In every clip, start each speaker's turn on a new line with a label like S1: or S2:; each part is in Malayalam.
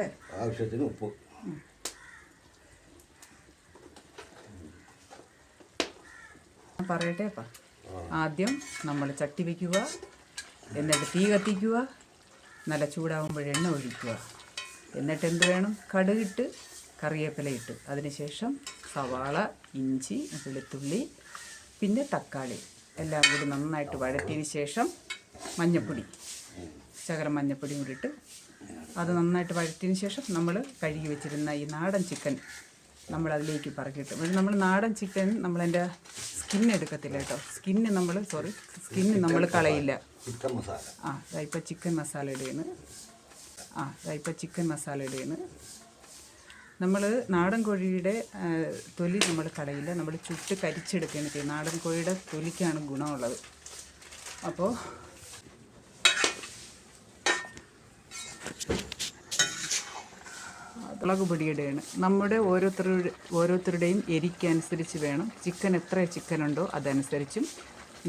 S1: അല്ലേ?
S2: ആവശ്യത്തിന് ഉപ്പ്.
S1: പറയട്ടെ അപ്പ. ആദ്യം നമ്മൾ ചട്ടി വയ്ക്കുക എന്നിട്ട് തീ കത്തിക്കുക നല്ല ചൂടാകുമ്പോൾ എണ്ണ ഒഴിക്കുക. എന്നിട്ട് എന്ത് വേണം? കടുകിട്ട് കറിവേപ്പില ഇട്ട്. അതിനുശേഷം സവാള ഇഞ്ചി വെളുത്തുള്ളി പിന്നെ തക്കാളി. എല്ലാം കൂടി നന്നായിട്ട് വഴറ്റിയതിന് ശേഷം മഞ്ഞപ്പൊടി. ശകലം മഞ്ഞപ്പൊടി കൂടി ഇട്ട് അത് നന്നായിട്ട് വഴറ്റിയതിന് ശേഷം നമ്മൾ കഴുകി വെച്ചിരുന്ന ഈ നാടൻ ചിക്കൻ നമ്മൾ അതിലേക്ക് പറക്കിയിട്ട്. പക്ഷേ നമ്മൾ നാടൻ ചിക്കൻ നമ്മളതിന്റെ സ്കിൻ എടുക്കത്തില്ല കേട്ടോ. സ്കിന്ന് നമ്മൾ സോറി സ്കിന്ന് നമ്മൾ കളയില്ല. ആ ഇപ്പം ചിക്കൻ മസാല ഇടുകയാണ് ആ ഇപ്പം ചിക്കൻ മസാല ഇടുകയാണ് നമ്മൾ നാടൻ കോഴിയുടെ തൊലി നമ്മൾ കളയില്ല. നമ്മൾ ചുട്ട് കരിച്ചെടുക്കുകയാണ് ചെയ്യുന്നത് നാടൻ കോഴിയുടെ തൊലിക്കാണ് ഗുണമുള്ളത്. അപ്പോൾ മുളക് പൊടിയുടെയാണ് നമ്മുടെ ഓരോരുത്തരുടെ ഓരോരുത്തരുടെയും എരിക്കനുസരിച്ച് വേണം. ചിക്കൻ എത്ര ചിക്കൻ ഉണ്ടോ അതനുസരിച്ചും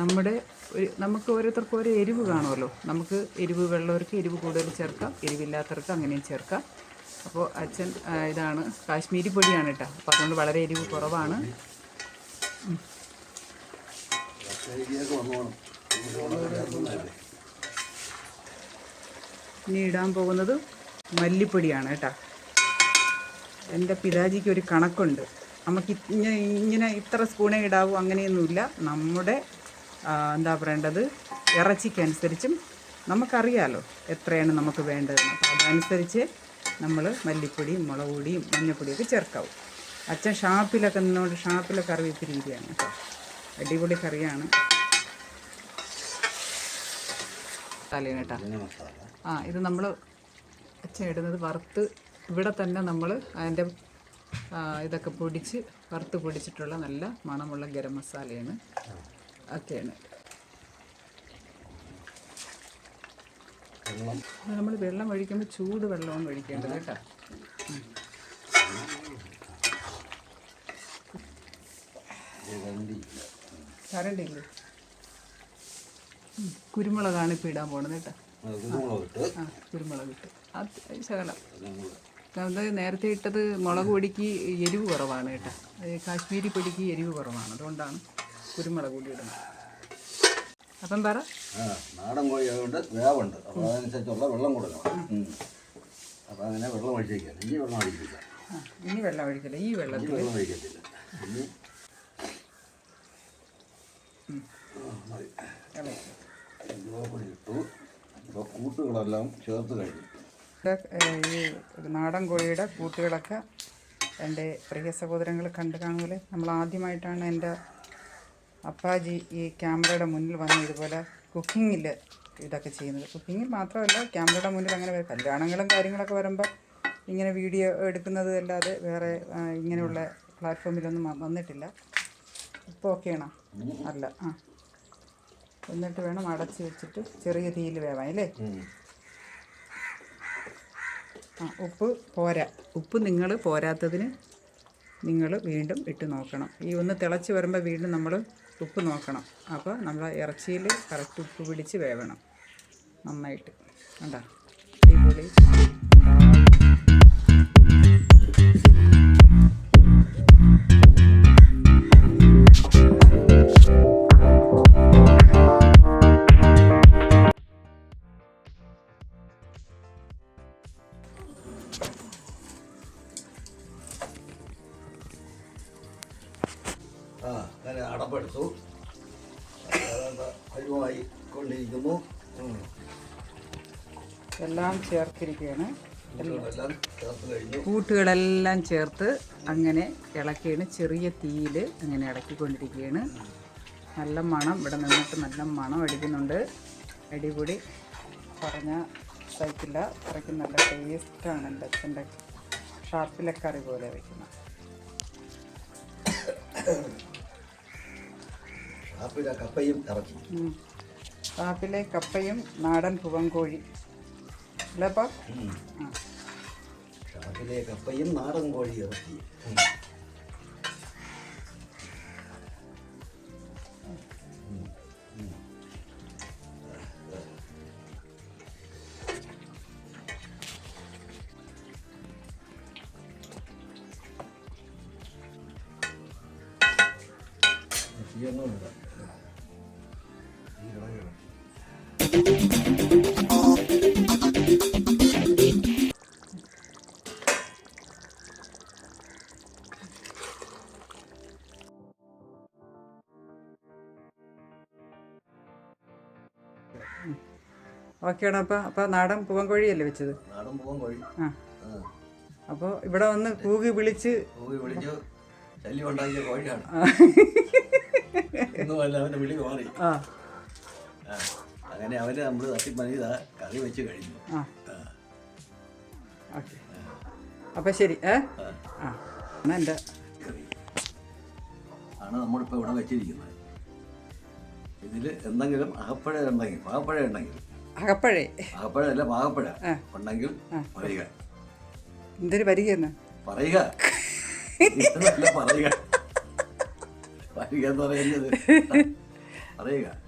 S1: നമ്മുടെ ഒരു നമുക്ക് ഓരോരുത്തർക്കും ഓരോ എരിവ് കാണുമല്ലോ. നമുക്ക് എരിവ് വെള്ളവർക്ക് എരിവ് കൂടുതൽ ചേർക്കാം എരിവില്ലാത്തവർക്ക് അങ്ങനെയും ചേർക്കാം. അപ്പോൾ അച്ഛൻ ഇതാണ് കാശ്മീരി പൊടിയാണ് കേട്ടോ. അപ്പോൾ അതുകൊണ്ട് വളരെ എരിവ് കുറവാണ്. ഇനി ഇടാൻ പോകുന്നത് മല്ലിപ്പൊടിയാണ് കേട്ടോ. എന്റെ പിതാജിക്ക് ഒരു കണക്കുണ്ട്. നമുക്ക് ഇങ്ങനെ ഇങ്ങനെ ഇത്ര സ്പൂണേ ഇടാവൂ അങ്ങനെയൊന്നുമില്ല. നമ്മുടെ എന്താ പറയേണ്ടത്? ഇറച്ചിക്കനുസരിച്ചും നമുക്കറിയാലോ എത്രയാണ് നമുക്ക് വേണ്ടതെന്ന്. അപ്പോൾ അതനുസരിച്ച് നമ്മൾ മല്ലിപ്പൊടിയും മുളക് പൊടിയും മഞ്ഞൾപ്പൊടിയൊക്കെ ചേർക്കാവും. അച്ഛൻ ഷാപ്പിലൊക്കെ നിന്നുകൊണ്ട് ഷാപ്പിലൊക്കെ ഇത്തിരി രീതിയാണ് കേട്ടോ. അടിപൊളി കറിയാണ്.
S2: തലേനേട്ടാ
S1: ആ ഇത് നമ്മൾ അച്ഛൻ ഇടുന്നത് വറുത്ത് ഇവിടെ തന്നെ നമ്മൾ അതിന്റെ ഇതൊക്കെ പൊടിച്ച് വറുത്ത് പൊടിച്ചിട്ടുള്ള നല്ല മണമുള്ള ഗരം മസാലയാണ് ഒക്കെയാണ്. നമ്മൾ വെള്ളം ഒഴിക്കുമ്പോൾ ചൂട് വെള്ളവും ഒഴിക്കേണ്ടത് കേട്ടോ.
S2: രണ്ടി
S1: കരണ്ടില്ലേ കുരുമുളകാണ് ഇപ്പം ഇടാൻ പോണത് കേട്ടോ.
S2: കുരുമുളക് ഇട്ട്.
S1: ആ കുരുമുളക് ഇട്ട്. അത് ശകലം. അത് നേരത്തെ ഇട്ടത് മുളക് പൊടിക്ക് എരിവ് കുറവാണ് കേട്ടോ. കാശ്മീരി പൊടിക്ക് എരിവ് കുറവാണ്. അതുകൊണ്ടാണ് കുരുമുളക് പൊടി ഇടുന്നത്. അപ്പം പറ.
S2: നാടൻ കോഴി അതുകൊണ്ട് വേവുണ്ട്. അപ്പോൾ അതനുസരിച്ചുള്ള വെള്ളം കൊടുക്കണം. അപ്പോൾ അങ്ങനെ വെള്ളം ഒഴിച്ചേക്കാം ഇനി വെള്ളം ഒഴിക്കില്ല.
S1: ഇനി വെള്ളം ഒഴിക്കില്ല ഈ
S2: വെള്ളം
S1: വെള്ളത്തിൽ
S2: വെള്ളം ഒഴിക്കത്തില്ല. ഇനി ഇട്ടു. ഇപ്പോൾ കൂട്ടുകളെല്ലാം ചേർത്ത് കഴിഞ്ഞു.
S1: ഈ നാടൻ കോഴിയുടെ കൂട്ടുകളൊക്കെ എന്റെ പ്രിയ സഹോദരങ്ങൾ കണ്ടു കാണുമല്ലേ നമ്മൾ ആദ്യമായിട്ടാണ് എന്റെ അപ്പാജി ഈ ക്യാമറയുടെ മുന്നിൽ വന്ന് ഇതുപോലെ കുക്കിങ്ങിൽ ഇതൊക്കെ ചെയ്യുന്നത്. കുക്കിങ്ങിൽ മാത്രമല്ല ക്യാമറയുടെ മുന്നിൽ അങ്ങനെ. കല്യാണങ്ങളും കാര്യങ്ങളൊക്കെ വരുമ്പോൾ ഇങ്ങനെ വീഡിയോ എടുക്കുന്നത് അല്ലാതെ വേറെ ഇങ്ങനെയുള്ള പ്ലാറ്റ്ഫോമിലൊന്നും വന്നിട്ടില്ല. ഇപ്പോൾ ഓക്കെയാണോ? അല്ല ആ. എന്നിട്ട് വേണം അടച്ച് വെച്ചിട്ട് ചെറിയ തീയിൽ വേവാൻ അല്ലേ. ആ ഉപ്പ് പോരാ. ഉപ്പ് നിങ്ങൾ പോരാത്തതിന് നിങ്ങൾ വീണ്ടും ഇട്ട് നോക്കണം. ഈ ഒന്ന് തിളച്ച് വരുമ്പോൾ വീണ്ടും നമ്മൾ ഉപ്പ് നോക്കണം. അപ്പോൾ നമ്മൾ ഇറച്ചിയിൽ കറക്റ്റ് ഉപ്പ് പിടിച്ച് വേവണം. നന്നായിട്ട്. കണ്ടോ? അടിപൊളി.
S2: ആ അങ്ങനെ അടപ്പെടുത്തു. കഴിവായി കൊണ്ടിരിക്കുന്നു.
S1: എല്ലാം ചേർത്തിരിക്കുകയാണ്.
S2: കൂട്ടുകളെല്ലാം ചേർത്ത് കഴിഞ്ഞു.
S1: കൂട്ടുകളെല്ലാം ചേർത്ത് അങ്ങനെ ഇളക്കിയാണ്. ചെറിയ തീയിൽ അങ്ങനെ ഇളക്കിക്കൊണ്ടിരിക്കുകയാണ്. നല്ല മണം ഇവിടെ നിന്നിട്ട് നല്ല മണം അടിക്കുന്നുണ്ട്. അടിപൊളി. പറഞ്ഞ സഹിക്കില്ല അത്രയ്ക്ക് നല്ല ടേസ്റ്റാണ് എന്റെ അച്ഛന്റെ ഷാർപ്പിലെ കറി പോലെ വയ്ക്കുന്നത്
S2: കാപ്പില കപ്പയും ഇറച്ചി
S1: കാപ്പിലെ കപ്പയും നാടൻ പുവൻകോഴി അല്ലപ്പാ
S2: കാപ്പിലെ കപ്പയും നാടൻ കോഴി ഇറച്ചി Yeah, no.
S1: ഓക്കെയാണോ അപ്പോൾ അപ്പോൾ നാടൻ വെച്ചത്?
S2: നാടൻ പൂവൻ കോഴി.
S1: ആ.
S2: ആ.
S1: അപ്പോൾ ഇവിടെ വന്ന് കൂകി വിളിച്ച്
S2: പോയി വിളിച്ചു ശല്യം ഉണ്ടാക്കിയ കോഴിയാണ്. ഒന്നുമല്ല അവന്റെ വിളി മാറി.
S1: ആ.
S2: ആ. അങ്ങനെ അവന് നമ്മൾ തട്ടിപ്പണി കറി വെച്ച് കഴിഞ്ഞു.
S1: ആ. ഓക്കെ. ശരി ഏ?
S2: ആ.
S1: എന്നാൽ
S2: എന്റെ ആണ് നമ്മളിപ്പോൾ ഇവിടെ വെച്ചിരിക്കുന്നത്. ഇതിൽ എന്തെങ്കിലും അകപ്പഴ ഉണ്ടെങ്കിൽ പാകപ്പഴ ഉണ്ടെങ്കിൽ.
S1: അകപ്പഴേ?
S2: അകപ്പഴ അല്ല പാകപ്പഴ.
S1: ആ.
S2: ഉണ്ടെങ്കിൽ പറയുക.
S1: എന്തൊരു വരികയെന്ന്
S2: പറയുക. പറയുക. പറയുക എന്ന് പറയുന്നത്. പറയുക.